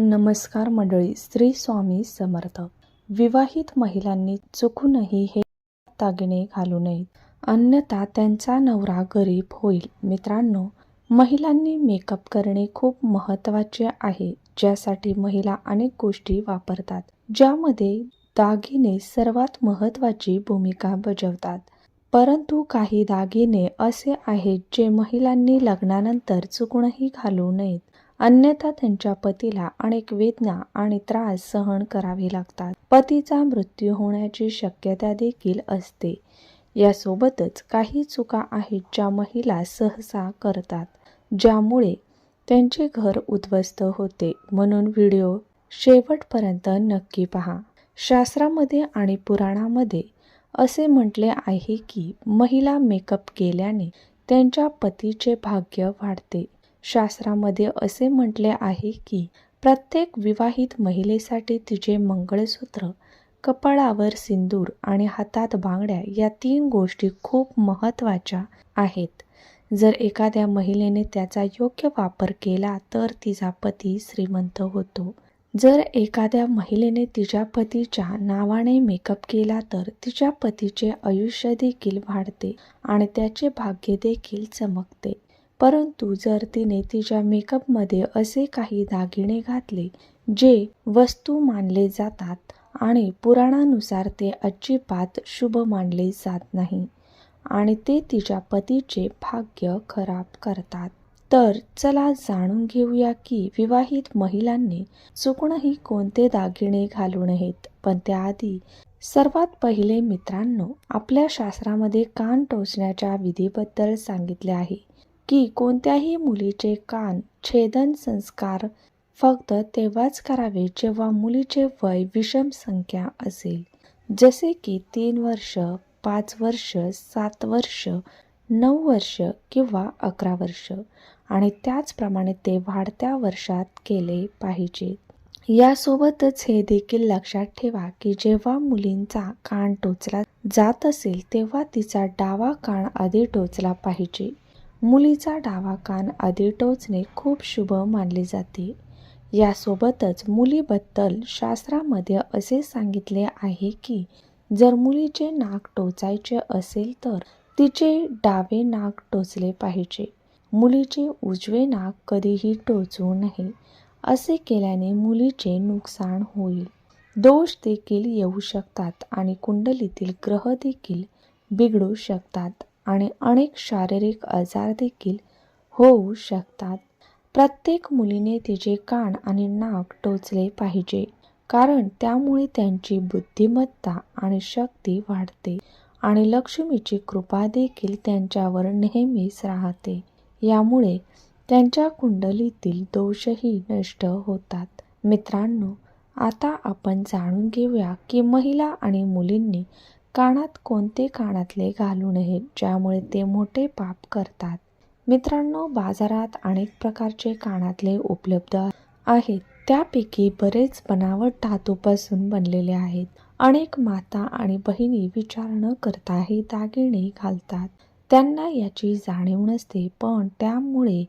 नमस्कार मंडळी श्री स्वामी समर्थ. विवाहित महिलांनी चुकूनही हे दागिने घालू नयेत. अन्यथा त्यांचा नवरा गरीब होईल. मित्रांनो महिलांनी मेकअप करणे खूप महत्त्वाचे आहे ज्यासाठी महिला अनेक गोष्टी वापरतात ज्यामध्ये दागिने सर्वात महत्त्वाची भूमिका बजावतात. परंतु काही दागिने असे आहेत जे महिलांनी लग्नानंतर चुकूनही घालू नयेत. अन्यथा त्यांच्या पतीला अनेक वेदना आणि त्रास सहन करावे लागतात. पतीचा मृत्यू होण्याची शक्यता देखील असते. यासोबतच काही चुका आहेत ज्या महिला सहसा करतात ज्यामुळे त्यांचे घर उद्ध्वस्त होते. म्हणून व्हिडिओ शेवटपर्यंत नक्की पहा. शास्त्रामध्ये आणि पुराणामध्ये असे म्हटले आहे की महिला मेकअप केल्याने त्यांच्या पतीचे भाग्य वाढते. शास्त्रामध्ये असे म्हटले आहे की प्रत्येक विवाहित महिलेसाठी तिचे मंगळसूत्र कपाळावर सिंदूर आणि हातात बांगड्या या तीन गोष्टी खूप महत्त्वाच्या आहेत. जर एखाद्या महिलेने त्याचा योग्य वापर केला तर तिचा पती श्रीमंत होतो. जर एखाद्या महिलेने तिच्या पतीच्या नावाने मेकअप केला तर तिच्या पतीचे आयुष्य देखील वाढते आणि त्याचे भाग्य देखील चमकते. परंतु जर तिने तिच्या मेकअपमध्ये असे काही दागिने घातले जे वस्तू मानले जातात आणि पुराणानुसार ते अजिबात शुभ मानले जात नाही आणि ते तिच्या पतीचे भाग्य खराब करतात तर चला जाणून घेऊया की विवाहित महिलांनी चुकूनही कोणते दागिने घालू नयेत पण त्याआधी सर्वात पहिले मित्रांनो आपल्या शास्त्रामध्ये कान टोचण्याच्या विधीबद्दल सांगितले आहे. की कोणत्याही मुलीचे कान छेदन संस्कार फक्त तेव्हाच करावे जेव्हा मुलीचे वय विषम संख्या असेल. जसे की तीन वर्ष पाच वर्ष सात वर्ष नऊ वर्ष किंवा अकरा वर्ष. आणि त्याचप्रमाणे ते वाढत्या वर्षात केले पाहिजे. यासोबतच हे देखील लक्षात ठेवा की जेव्हा मुलींचा कान टोचला जात असेल तेव्हा तिचा डावा कान आधी टोचला पाहिजे. मुलीचा डावा कान आधी टोचणे खूप शुभ मानले जाते. यासोबतच मुलीबद्दल शास्त्रामध्ये असे सांगितले आहे की जर मुलीचे नाक टोचायचे असेल तर तिचे डावे नाक टोचले पाहिजे. मुलीचे उजवे नाक कधीही टोचू नये. असे केल्याने मुलीचे नुकसान होईल. दोष देखील येऊ शकतात आणि कुंडलीतील ग्रह देखील बिघडू शकतात. आणि अनेक शारीरिक आजार देखील होऊ शकतात. प्रत्येक मुलीने तिचे कान आणि नाक टोचले पाहिजे कारण त्यामुळे त्यांची बुद्धिमत्ता आणि शक्ती वाढते आणि लक्ष्मीची कृपा देखील त्यांच्यावर नेहमीच राहते. यामुळे त्यांच्या कुंडलीतील दोषही नष्ट होतात. मित्रांनो आता आपण जाणून घेऊया की महिला आणि मुलींनी कानात कोणते कानातले घालू नयेत ज्यामुळे ते मोठे पाप करतात? मित्रांनो बाजारात अनेक प्रकारचे कानातले उपलब्ध आहेत. त्यापैकी बरेच बनावट धातूपासून बनलेले आहेत. अनेक माता आणि बहिणी विचार न करता हे दागिने घालतात. त्यांना याची जाणीव नसते पण त्यामुळे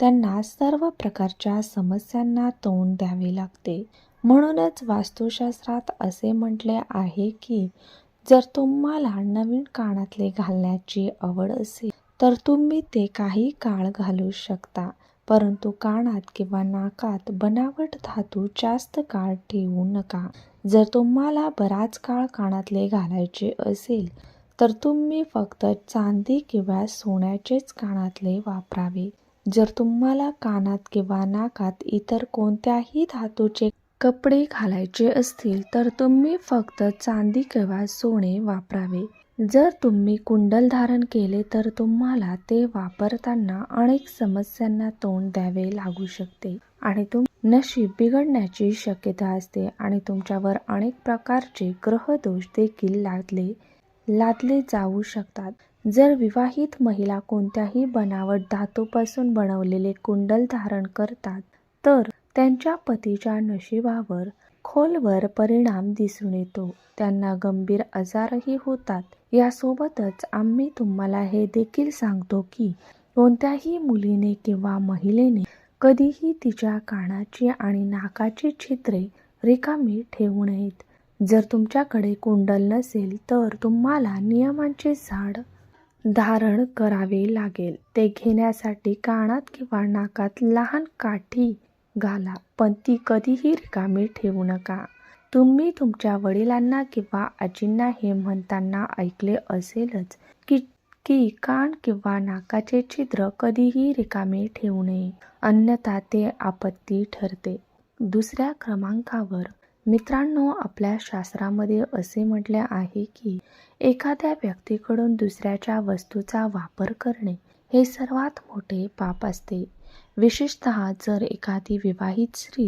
त्यांना सर्व प्रकारच्या समस्यांना तोंड द्यावे लागते. म्हणूनच वास्तुशास्त्रात असे म्हटले आहे की जर तुम्हाला नवीन कानातले घालण्याची आवड असेल तर तुम्ही ते काही काळ घालू शकता. परंतु कानात किंवा नाकात बनावट धातू जास्त काळ ठेवू नका. जर तुम्हाला बराच काळ कानातले घालायचे असेल तर तुम्ही फक्त चांदी किंवा सोन्याचेच कानातले वापरावे. जर तुम्हाला कानात किंवा नाकात इतर कोणत्याही धातूचे कपडे घालायचे असतील तर तुम्ही फक्त चांदी किंवा सोने वापरावे. जर तुम्ही कुंडल धारण केले तर तुम्हाला ते वापरताना अनेक समस्यांना तोंड द्यावे लागू शकते आणि तुम नशीब बिघडण्याची शक्यता असते आणि तुमच्यावर अनेक प्रकारचे ग्रहदोष देखील लादले लादले जाऊ शकतात. जर विवाहित महिला कोणत्याही बनावट धातूपासून बनवलेले कुंडल धारण करतात तर त्यांच्या पतीच्या नशिबावर खोलवर परिणाम दिसून येतो. त्यांना गंभीर आजारही होतात. यासोबतच आम्ही तुम्हाला हे देखील सांगतो की कोणत्याही मुलीने किंवा महिलेने कधीही तिच्या कानाची आणि नाकाची छिद्रे रिकामी ठेवू नयेत. जर तुमच्याकडे कुंडल नसेल तर तुम्हाला नियमांचे झाड धारण करावे लागेल. ते घेण्यासाठी कानात किंवा नाकात लहान काठी घाला. पण ती कधीही रिकामी ठेवू नका. तुम्ही तुमच्या वडिलांना किंवा आजींना हे म्हणताना ऐकले असेलच की की कान किंवा नाकाचे छिद्र कधीही रिकामे ठेवू नये. अन्यथा ते आपत्ती ठरते. दुसऱ्या क्रमांकावर. मित्रांनो आपल्या शास्त्रामध्ये असे म्हटले आहे की एखाद्या व्यक्तीकडून दुसऱ्याच्या वस्तूचा वापर करणे हे सर्वात मोठे पाप असते. विशेषतः जर एखादी विवाहित स्त्री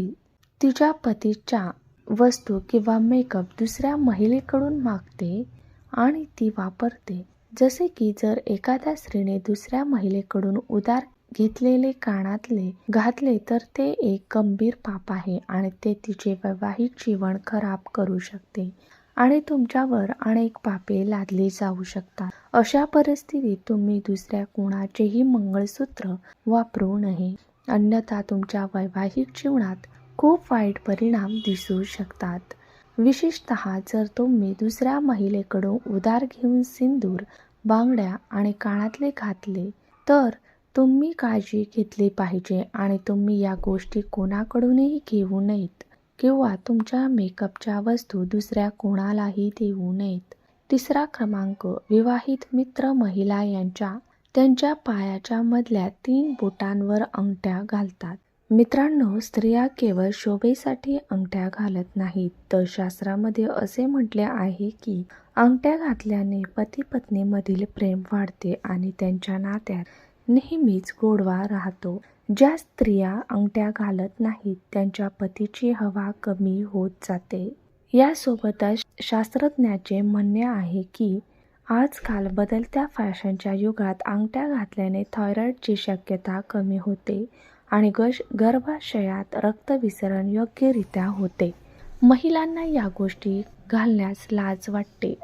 तिच्या पतीच्या वस्तू किंवा मेकअप दुसऱ्या महिलेकडून मागते आणि ती वापरते जसे की जर एखाद्या स्त्रीने दुसऱ्या महिलेकडून उदार घेतलेले कानातले घातले तर ते एक गंभीर पाप आहे आणि ते तिचे वैवाहिक जीवन खराब करू शकते. आणि तुमच्यावर अनेक पापे लादली जाऊ शकतात. अशा परिस्थितीत तुम्ही दुसऱ्या कोणाचेही मंगळसूत्र वापरू नये. अन्यथा तुमच्या वैवाहिक जीवनात खूप वाईट परिणाम दिसू शकतात. विशेषत जर तुम्ही दुसऱ्या महिलेकडून उधार घेऊन सिंदूर बांगड्या आणि कानातले घातले तर तुम्ही काळजी घेतली पाहिजे आणि तुम्ही या गोष्टी कोणाकडूनही घेऊ नयेत. किंवा तुमच्या मेकअपच्या वस्तू दुसऱ्या कोणालाही देऊ नयेत. तिसरा क्रमांक विवाहित मित्र महिला यांच्या त्यांच्या पायाच्या मधल्या तीन बोटांवर अंगठ्या घालतात. मित्रांनो स्त्रिया केवळ शोभेसाठी अंगठ्या घालत नाहीत. तर शास्त्रामध्ये असे म्हटले आहे की अंगठ्या घातल्याने पती पत्नीमधील प्रेम वाढते आणि त्यांच्या नात्यात नेहमीच गोडवा राहतो. ज्या स्त्रिया अंगठ्या घालत नाहीत त्यांच्या पतीची हवा कमी होत जाते. यासोबतच शास्त्रज्ञाचे म्हणणे आहे की आजकाल बदलत्या फॅशनच्या युगात अंगठ्या घातल्याने थायरॉईडची शक्यता कमी होते आणि गश गर्भाशयात रक्तविसरण योग्यरित्या होते. महिलांना या गोष्टी घालण्यास लाज वाटते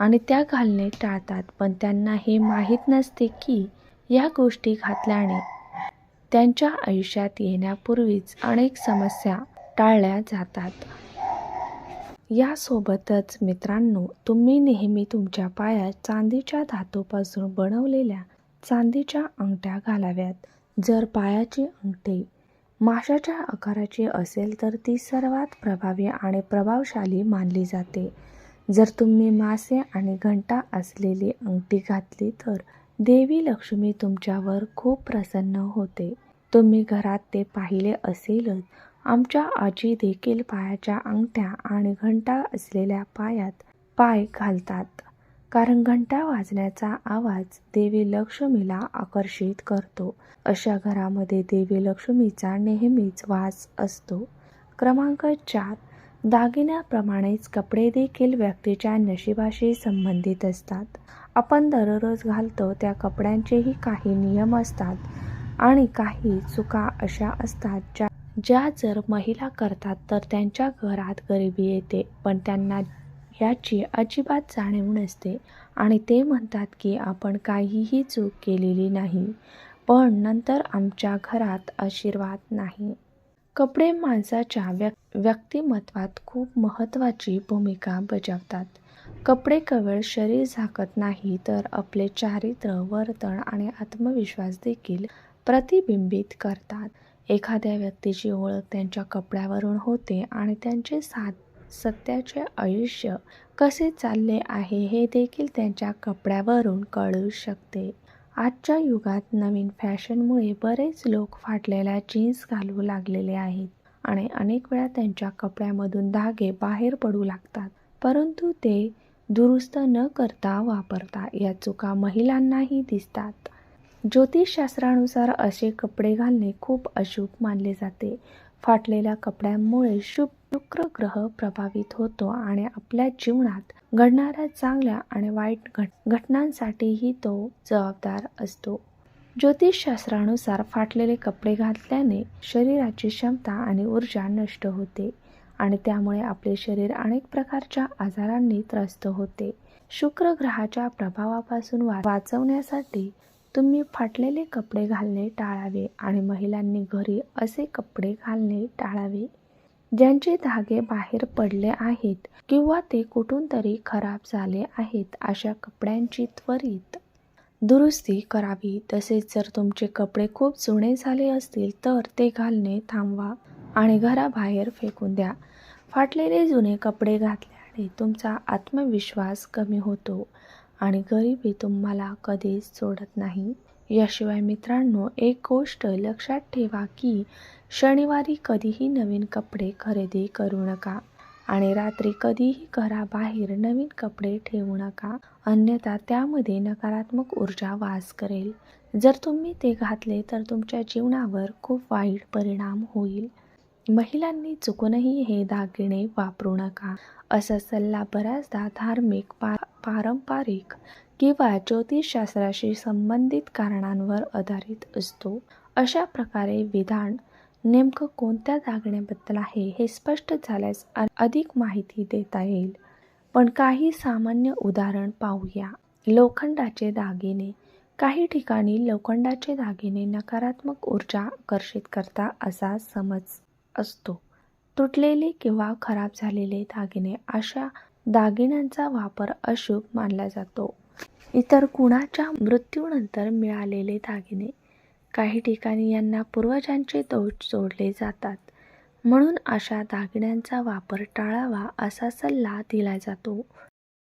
आणि त्या घालणे टाळतात पण त्यांना हे माहीत नसते की या गोष्टी घातल्याने त्यांच्या आयुष्यात येण्यापूर्वीच अनेक समस्या टाळल्या जातात. यासोबतच मित्रांनो तुम्ही नेहमी तुमच्या पायात चांदीच्या धातूपासून बनवलेल्या चांदीच्या अंगठ्या घालाव्यात. जर पायाची अंगठी माशाच्या आकाराची असेल तर ती सर्वात प्रभावी आणि प्रभावशाली मानली जाते. जर तुम्ही मासे आणि घंटा असलेली अंगठी घातली तर देवी लक्ष्मी तुमच्यावर खूप प्रसन्न होते. तुम्ही घरात ते पाहिले असेलच. आमच्या आजी देखील पायाच्या अंगठ्या आणि घंटा असलेल्या पायात पाय घालतात. कारण घंटा वाजण्याचा आवाज देवी लक्ष्मीला आकर्षित करतो. अशा घरामध्ये देवी लक्ष्मीचा नेहमीच वास असतो. क्रमांक चार दागिन्याप्रमाणेच कपडे देखील व्यक्तीच्या नशिबाशी संबंधित असतात. आपण दररोज घालतो त्या कपड्यांचेही काही नियम असतात आणि काही चुका अशा असतात ज्या ज्या जर महिला करतात तर त्यांच्या घरात गरिबी येते पण त्यांना याची अजिबात जाणीव नसते आणि ते म्हणतात की आपण काहीही चूक केलेली नाही पण नंतर आमच्या घरात आशीर्वाद नाही. कपडे माणसाच्या व्यक् व्यक्तिमत्वात खूप महत्त्वाची भूमिका बजावतात. कपडे केवळ शरीर झाकत नाही तर आपले चारित्र्य वर्तन आणि आत्मविश्वास देखील प्रतिबिंबित करतात. एखाद्या व्यक्तीची ओळख त्यांच्या कपड्यावरून होते आणि त्यांचे सात सत्याचे आयुष्य कसे चालले आहे हे देखील त्यांच्या कपड्यावरून कळू शकते. आजच्या युगात नवीन फॅशनमुळे बरेच लोक फाटलेल्या जीन्स घालू लागलेले आहेत आणि अनेक वेळा त्यांच्या कपड्यामधून धागे बाहेर पडू लागतात. परंतु ते दुरुस्त न करता वापरता या चुका महिलांनाही दिसतात. ज्योतिषशास्त्रानुसार असे कपडे घालणे खूप अशुभ मानले जाते. फाटलेल्या कपड्यांमुळे शुभ शुक्र ग्रह प्रभावित होतो आणि आपल्या जीवनात घडणाऱ्या चांगल्या आणि वाईट घट घटनांसाठीही तो जबाबदार असतो. ज्योतिषशास्त्रानुसार फाटलेले कपडे घातल्याने शरीराची क्षमता आणि ऊर्जा नष्ट होते आणि त्यामुळे आपले शरीर अनेक प्रकारच्या आजारांनी त्रस्त होते. शुक्र ग्रहाच्या प्रभावापासून वा वाचवण्यासाठी तुम्ही फाटलेले कपडे घालणे टाळावे आणि महिलांनी घरी असे कपडे घालणे टाळावे ज्यांचे धागे बाहेर पडले आहेत किंवा ते कुठून तरी खराब झाले आहेत अशा कपड्यांची त्वरित दुरुस्ती करावी. तसेच जर तुमचे कपडे खूप जुने झाले असतील तर ते घालणे थांबवा आणि घराबाहेर फेकून द्या. फाटलेले जुने कपडे घातल्याने तुमचा आत्मविश्वास कमी होतो. आणि गरिबी तुम्हाला कधीच सोडत नाही. याशिवाय मित्रांनो एक गोष्ट लक्षात ठेवा की शनिवारी कधीही नवीन कपडे खरेदी करू नका आणि रात्री कधीही घराबाहेर नवीन कपडे ठेवू नका. अन्यथा त्यामध्ये नकारात्मक ऊर्जा वास करेल. जर तुम्ही ते घातले तर तुमच्या जीवनावर खूप वाईट परिणाम होईल. महिलांनी चुकूनही हे दागिने वापरू नका. असा सल्ला बऱ्याचदा धार्मिक पा पारंपरिक किंवा ज्योतिषशास्त्राशी संबंधित कारणांवर आधारित असतो. अशा प्रकारे विधान नेमकं कोणत्या दागिन्याबद्दल आहे हे स्पष्ट झाल्यास अधिक माहिती देता येईल. पण काही सामान्य उदाहरण पाहूया. लोखंडाचे दागिने. काही ठिकाणी लोखंडाचे दागिने नकारात्मक ऊर्जा आकर्षित करता असा समज असतो. तुटलेले किंवा खराब झालेले दागिने अशा दागिन्यांचा वापर अशुभ मानला जातो. इतर कुणाच्या मृत्यूनंतर मिळालेले दागिने काही ठिकाणी यांना पूर्वजांचे दोष जोडले जातात. म्हणून अशा दागिन्यांचा वापर टाळावा असा सल्ला दिला जातो.